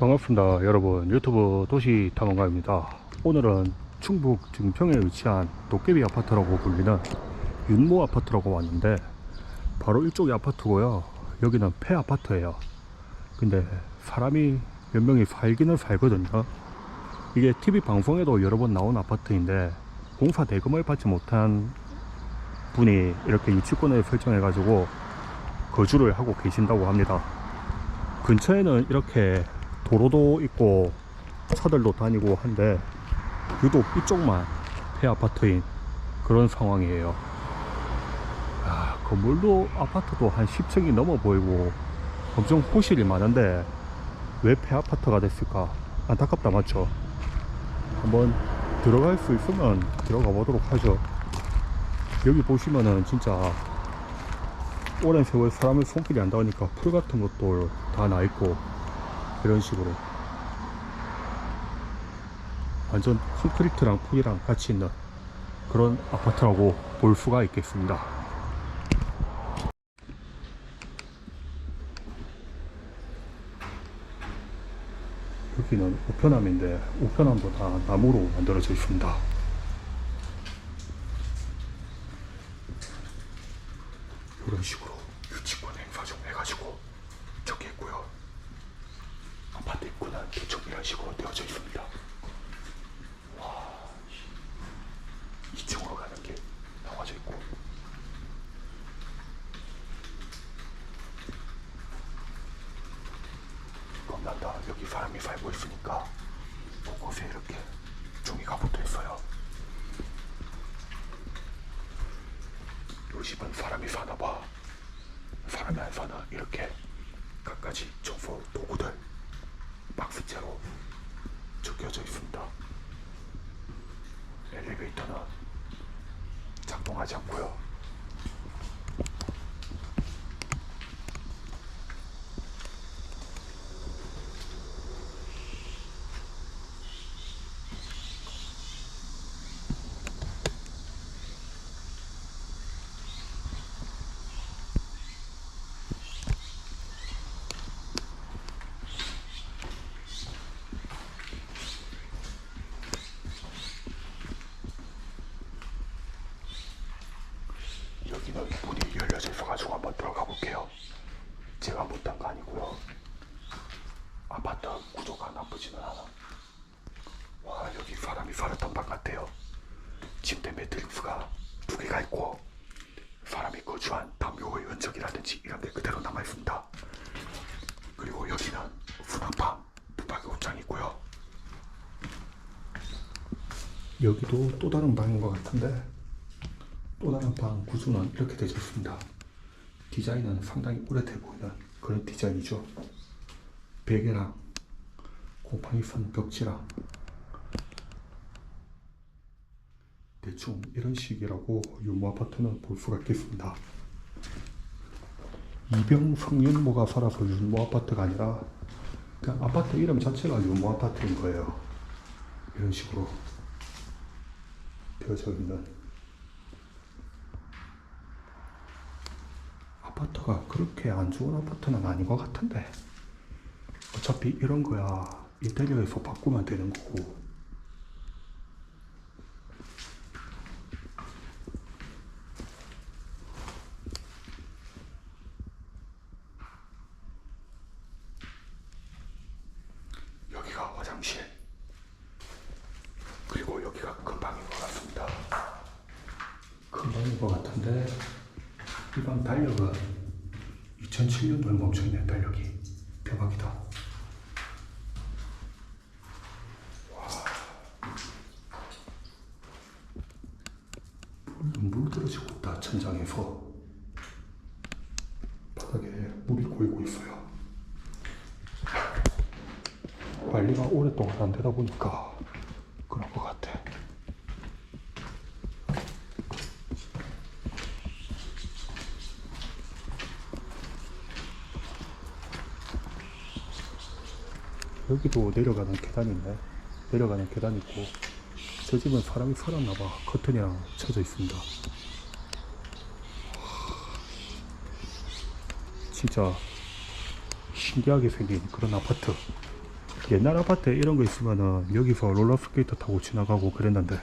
반갑습니다. 여러분 유튜브 도시 탐험가입니다. 오늘은 충북 증평에 위치한 도깨비 아파트라고 불리는 윤모 아파트라고 왔는데 바로 이쪽이 아파트고요. 여기는 폐 아파트예요. 근데 사람이 몇 명이 살기는 살거든요. 이게 TV 방송에도 여러 번 나온 아파트인데 공사 대금을 받지 못한 분이 이렇게 유치권을 설정해 가지고 거주를 하고 계신다고 합니다. 근처에는 이렇게 도로도 있고 차들도 다니고 한데 유독 이쪽만 폐 아파트인 그런 상황이에요. 아, 건물도 아파트도 한 10층이 넘어 보이고 엄청 호실이 많은데 왜 폐 아파트가 됐을까? 안타깝다 맞죠? 한번 들어갈 수 있으면 들어가 보도록 하죠. 여기 보시면은 진짜 오랜 세월 사람을 손길이 안 닿으니까 풀 같은 것도 다 나 있고 이런 식으로 완전 콘크리트랑 풀이랑 같이 있는 그런 아파트라고 볼 수가 있겠습니다. 여기는 우편함인데 우편함도 다 나무로 만들어져 있습니다. 이런 식으로 유치권 행사 좀 해가지고 저기 있고요. 아파트 입구는 대충 이런 식으로 되어져 있습니다. 와, 2층으로 가는 길 나와져 있고. 겁난다. 여기 사람이 살고 있으니까 곳곳에 이렇게 종이가 붙어 있어요. 요 집은 사람이 사나 봐. 사람이 안 사나 이렇게 갖가지 청소 도구들 박스째로 적혀져 있습니다. 엘리베이터는 작동하지 않고요. 여기는 문이 열려져 있어가지고 한번 들어가 볼게요. 제가 못한 거 아니고요. 아파트 구조가 나쁘지는 않아. 와 여기 사람이 살았던 방 같아요. 침대 매트릭스가 두 개가 있고 사람이 거주한 담요의 흔적이라든지 이런 게 그대로 남아 있습니다. 그리고 여기는 수납방 붙박이 옷장이 있고요. 여기도 또 다른 방인 것 같은데 또 다른 방 구조는 이렇게 되어 있습니다. 디자인은 상당히 오래돼 보이는 그런 디자인이죠. 베개랑 곰팡이 선 벽지랑 대충 이런 식이라고 유모 아파트는 볼 수가 있겠습니다. 이병 성윤모가 살아서 윤모 아파트가 아니라 그냥 아파트 이름 자체가 윤모 아파트인 거예요. 이런 식으로 되어져 있는 아파트가 그렇게 안 좋은 아파트는 아닌 것 같은데 어차피 이런 거야 인테리어에서 바꾸면 되는 거고. 여기가 화장실. 그리고 여기가 금방인 것 같습니다. 금방인 것 같은데 이 방 달력은 2007년도에 멈춰있는 달력이. 대박이다. 와. 물도 물들어지고 있다, 천장에서. 바닥에 물이 고이고 있어요. 관리가 오랫동안 안 되다 보니까 그런 것 같아. 여기도 내려가는 계단이 있네. 내려가는 계단 있고 저 집은 사람이 살았나봐. 커튼이랑 쳐져 있습니다. 진짜 신기하게 생긴 그런 아파트. 옛날 아파트에 이런 거 있으면은 여기서 롤러스케이터 타고 지나가고 그랬는데